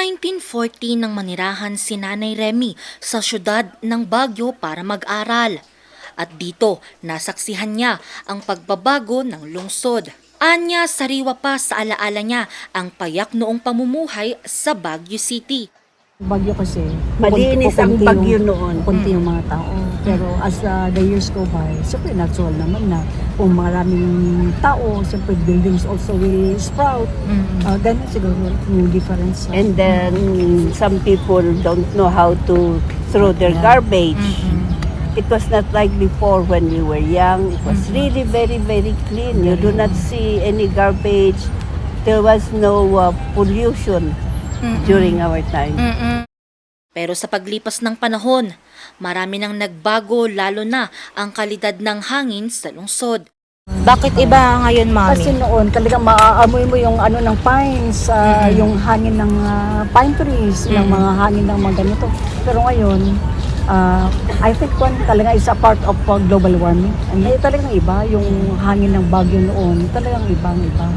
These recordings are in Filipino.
1940 nang manirahan si Nanay Remy sa syudad ng Baguio para mag-aral. At dito, nasaksihan niya ang pagbabago ng lungsod. Anya, sariwa pa sa alaala niya ang payak noong pamumuhay sa Baguio City. Bagyo kasi. Malinis ang bagyo noon. Kunti yung mga tao. Pero as uh, the years go by, siyempre natural naman na kung maraming tao, siyempre buildings also will sprout. Uh, ganun siguro yung difference. And then some people don't know how to throw their Yeah. garbage. It was not like before when we were young. It was really very, very clean. You do not see any garbage. There was no uh, pollution during our time. Pero sa paglipas ng panahon, marami nang nagbago lalo na ang kalidad ng hangin sa lungsod. Bakit iba ngayon, mami? Kasi noon, talagang maaamoy mo yung ano ng pines, ah, yung hangin ng ah, pine trees, yung mga hangin ng mga ganito. Pero ngayon, ah, I think one talaga is a part of uh, global warming. And may talagang iba, yung hangin ng bagyo noon, talagang ibang iba.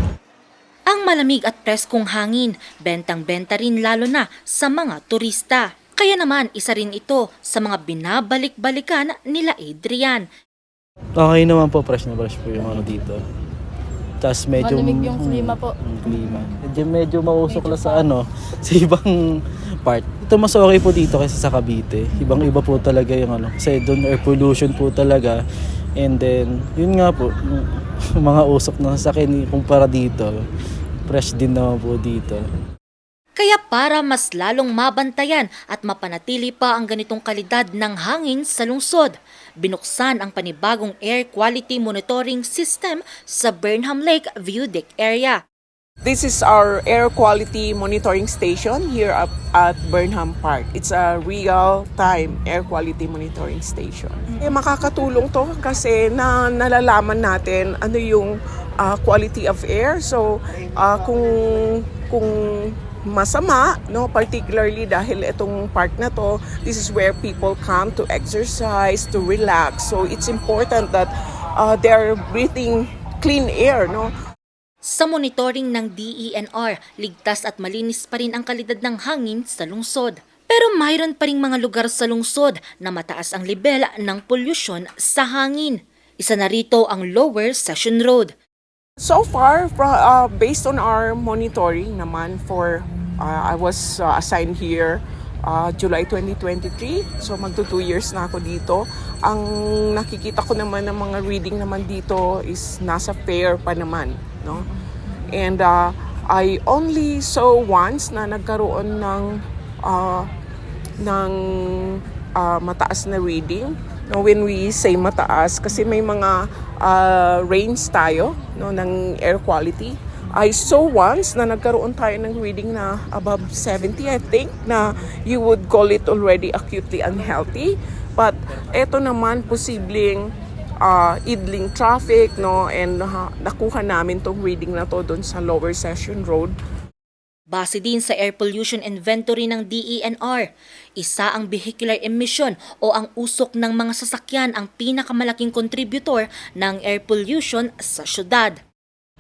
Ang malamig at preskong hangin, bentang-benta rin lalo na sa mga turista. Kaya naman isa rin ito sa mga binabalik-balikan nila Adrian. Okay naman po, fresh na fresh po yung ano dito. Tapos medyo... Malamig yung klima po. Mm, klima. Medyo, medyo mausok lang sa ano, sa ibang part. Ito mas okay po dito kaysa sa Cavite. Ibang iba po talaga yung ano, kasi doon air pollution po talaga. And then, yun nga po, mga usok na sa akin kumpara dito, fresh din naman po dito. Kaya para mas lalong mabantayan at mapanatili pa ang ganitong kalidad ng hangin sa lungsod, binuksan ang panibagong air quality monitoring system sa Burnham Lake View Deck area. This is our air quality monitoring station here up at Burnham Park. It's a real-time air quality monitoring station. Eh, makakatulong to kasi na nalalaman natin ano yung ah, quality of air. So, ah, kung kung masama, no, particularly dahil itong park na to, this is where people come to exercise, to relax. So, it's important that ah, they are breathing clean air, no? Sa monitoring ng DENR, ligtas at malinis pa rin ang kalidad ng hangin sa lungsod. Pero mayroon pa ring mga lugar sa lungsod na mataas ang level ng pollution sa hangin. Isa na rito ang Lower Session Road. So far, uh, based on our monitoring naman for, uh, I was uh, assigned here uh, July 2023. So magto two years na ako dito. Ang nakikita ko naman ng mga reading naman dito is nasa fair pa naman. No? And uh, I only saw once na nagkaroon ng uh, ng uh, mataas na reading. No, when we say mataas, kasi may mga uh, range tayo no, ng air quality. I saw once na nagkaroon tayo ng reading na above 70, I think, na you would call it already acutely unhealthy. But eto naman, posibleng uh, idling traffic, no, and uh, nakuha namin tong reading na to doon sa Lower Session Road. Base din sa air pollution inventory ng DENR, isa ang vehicular emission o ang usok ng mga sasakyan ang pinakamalaking contributor ng air pollution sa syudad.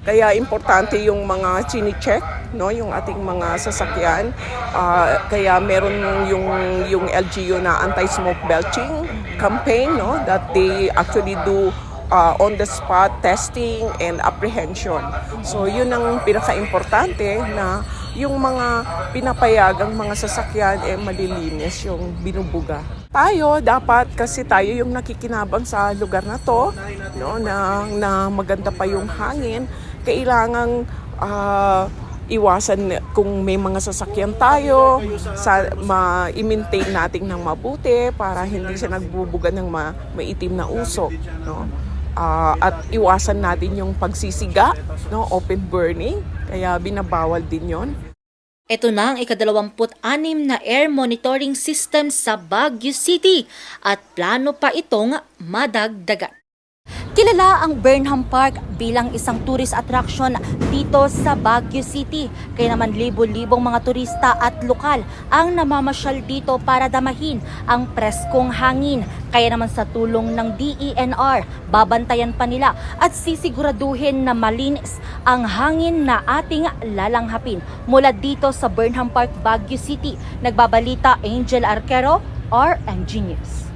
Kaya importante yung mga chini-check, no, yung ating mga sasakyan. Ah, kaya meron yung yung LGU na anti-smoke belching campaign, no, that they actually do ah, on the spot testing and apprehension. So yun ang pinaka-importante na yung mga pinapayagang mga sasakyan eh malilinis yung binubuga. Tayo dapat kasi tayo yung nakikinabang sa lugar na to, no, na, na maganda pa yung hangin, kailangang ah, iwasan kung may mga sasakyan tayo, sa, ma, i-maintain natin ng mabuti para hindi siya nagbubuga ng ma, maitim na usok. No? Ah, at iwasan natin yung pagsisiga, no? open burning, kaya binabawal din yon. Ito na ang ikadalawamput-anim na air monitoring system sa Baguio City at plano pa itong madagdagan. Kilala ang Burnham Park bilang isang tourist attraction dito sa Baguio City. Kaya naman libo-libong mga turista at lokal ang namamasyal dito para damahin ang preskong hangin. Kaya naman sa tulong ng DENR, babantayan pa nila at sisiguraduhin na malinis ang hangin na ating lalanghapin. Mula dito sa Burnham Park, Baguio City, nagbabalita Angel Arquero, RNG News.